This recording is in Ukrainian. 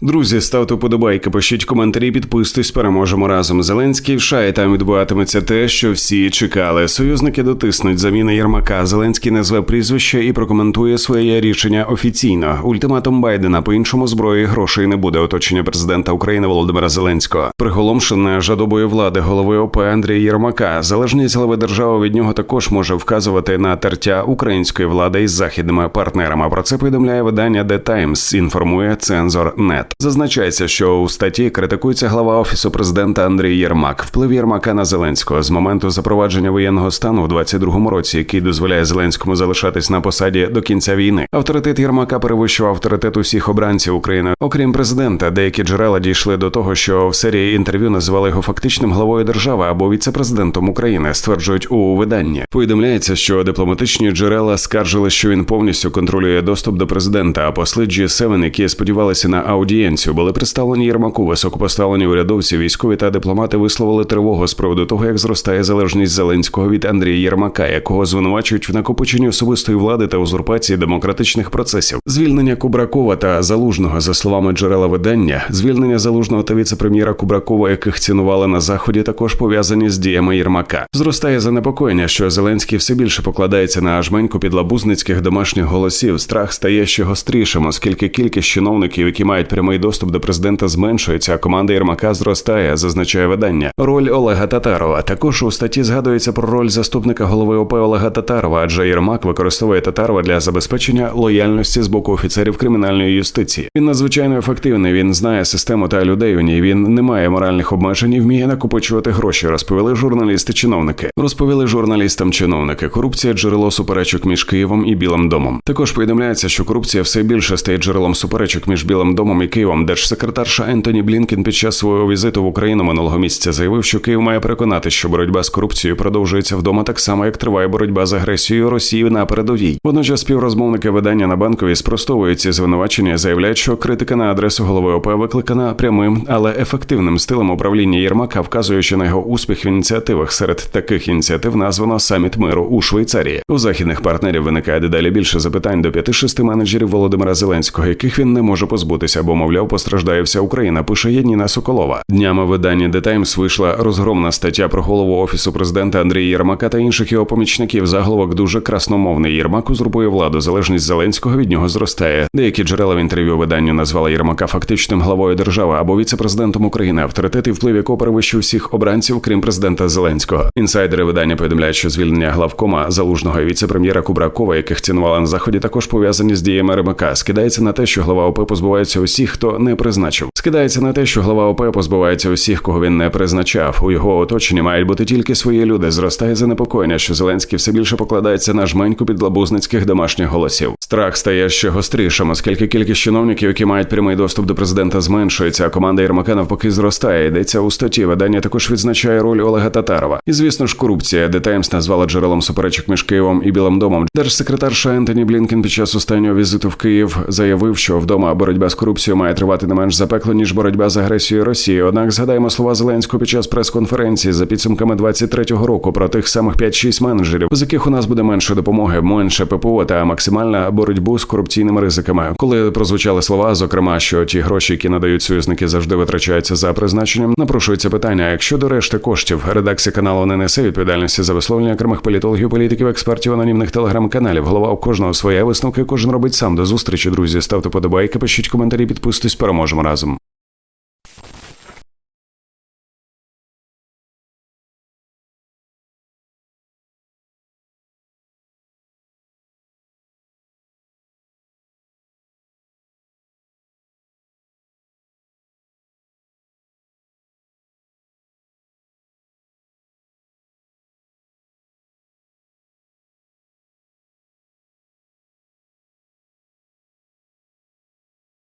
Друзі, ставте вподобайки, пишіть коментарі, підписуйтесь, переможемо разом. Зеленський в США, і там відбуватиметься те, що всі чекали. Союзники дотиснуть заміни Єрмака. Зеленський назве прізвище і прокоментує своє рішення офіційно. Ультиматум Байдена по іншому зброї грошей не буде. Оточення президента України Володимира Зеленського. Приголомшене жадобою влади голови ОП Андрія Єрмака. Залежність глави держави від нього також може вказувати на тертя української влади із західними партнерами. Про це повідомляє видання The Times, Інформує цензор Нет. Зазначається, що у статті критикується глава офісу президента Андрій Єрмак. Вплив Єрмака на Зеленського з моменту запровадження воєнного стану в 22-му році, який дозволяє Зеленському залишатись на посаді до кінця війни. Авторитет Єрмака перевищував авторитет усіх обранців України, окрім президента. Деякі джерела дійшли до того, що в серії інтерв'ю називали його фактичним главою держави або віце-президентом України. Стверджують у виданні. Повідомляється, що дипломатичні джерела скаржили, що він повністю контролює доступ до президента. А посли G7, які сподівалися на аудієнцію, були представлені Єрмаку. Високопоставлені урядовці, військові та дипломати висловили тривогу з приводу того, як зростає залежність Зеленського від Андрія Єрмака, якого звинувачують в накопиченні особистої влади та узурпації демократичних процесів. Звільнення Кубракова та Залужного, за словами джерела видання, звільнення Залужного та віце-прем'єра Кубракова, яких цінували на заході, також пов'язані з діями Єрмака. Зростає занепокоєння, що Зеленський все більше покладається на жменьку підлабузницьких домашніх голосів. Страх стає ще гострішим, оскільки кількість чиновників, які мають прямий доступ до президента, зменшується. а Команда Єрмака зростає, зазначає видання. Роль Олега Татарова також у статті згадується про роль заступника голови ОП Олега Татарова, адже Єрмак використовує Татарова для забезпечення лояльності з боку офіцерів кримінальної юстиції. Він надзвичайно ефективний. Він знає систему та людей у ній. Він не має моральних обмежень і вміє накопичувати гроші. Розповіли журналісти-чиновники. Розповіли журналістам-чиновники. Корупція джерело суперечок між Києвом і Білим домом. Також повідомляється, що корупція все більше стає джерелом суперечок між Білим домом і Києвом. Держсекретарша Ентоні Блінкен під час свого візиту в Україну минулого місяця заявив, що Київ має переконати, що боротьба з корупцією продовжується вдома так само, як триває боротьба з агресією Росії на передовій. Водночас співрозмовники видання на банкові спростовують ці звинувачення, заявляють, що критика на адресу голови ОП викликана прямим, але ефективним стилем управління Єрмака, вказуючи на його успіх в ініціативах. Серед таких ініціатив названо саміт миру у Швейцарії. У західних партнерів виникає дедалі більше запитань до 5-6 менеджерів Володимира Зеленського, яких він не може позбутися, бо мовляв постраждає вся Україна. Пише Єдніна Соколова. Днями видання The Times вийшла розгромна стаття про голову офісу президента Андрія Єрмака та інших його помічників. Заголовок дуже красномовний. Єрмак узурпує владу. Залежність Зеленського від нього зростає. Деякі джерела в інтерв'ю виданню назвали Єрмака фактичним главою держави або віце-президентом України, авторитет і вплив якого перевищив всіх обранців, крім президента Зеленського. Інсайдери видання повідомляють, що звільнення главкома залужного і віце-прем'єра Кубракова, яких цінували на заході, також пов'язані з діями Єрмака. Скидається на те, що глава ОП позбувається усіх, хто не призначив. Скидається на те, що глава ОП позбувається усіх, кого він не призначав. У його оточенні мають бути тільки свої люди. Зростає занепокоєння, що Зеленський все більше покладається на жменьку підлабузницьких домашніх голосів. Страх стає ще гострішим, оскільки кількість чиновників, які мають прямий доступ до президента, зменшується. А команда Єрмака навпаки зростає. Йдеться у статті. Видання також відзначає роль Олега Татарова. І звісно ж, корупція. The Times назвала джерелом суперечок між Києвом і Білим домом. Держсекретарша Ентоні Блінкен під час останнього візиту в Київ заявив, що вдома боротьба з корупцією має тривати не менш запекло, ніж боротьба з агресією Росії. Однак згадаємо слова Зеленського під час прес-конференції за підсумками 23-го року про тих самих 5-6 менеджерів, з яких у нас буде менше допомоги, менше ППО та максимальна боротьбу з корупційними ризиками. Коли прозвучали слова, зокрема, що ті гроші, які надають союзники, завжди витрачаються за призначенням, напрошується питання: якщо до решти коштів редакція каналу не несе відповідальності за висловлення окремих політологів, політиків, експертів, анонімних телеграм-каналів, голова у кожного своя висновки, кожен робить сам до зустрічі. Друзі, ставте подобайки, пишіть коментарі, підписуйтесь, переможемо разом.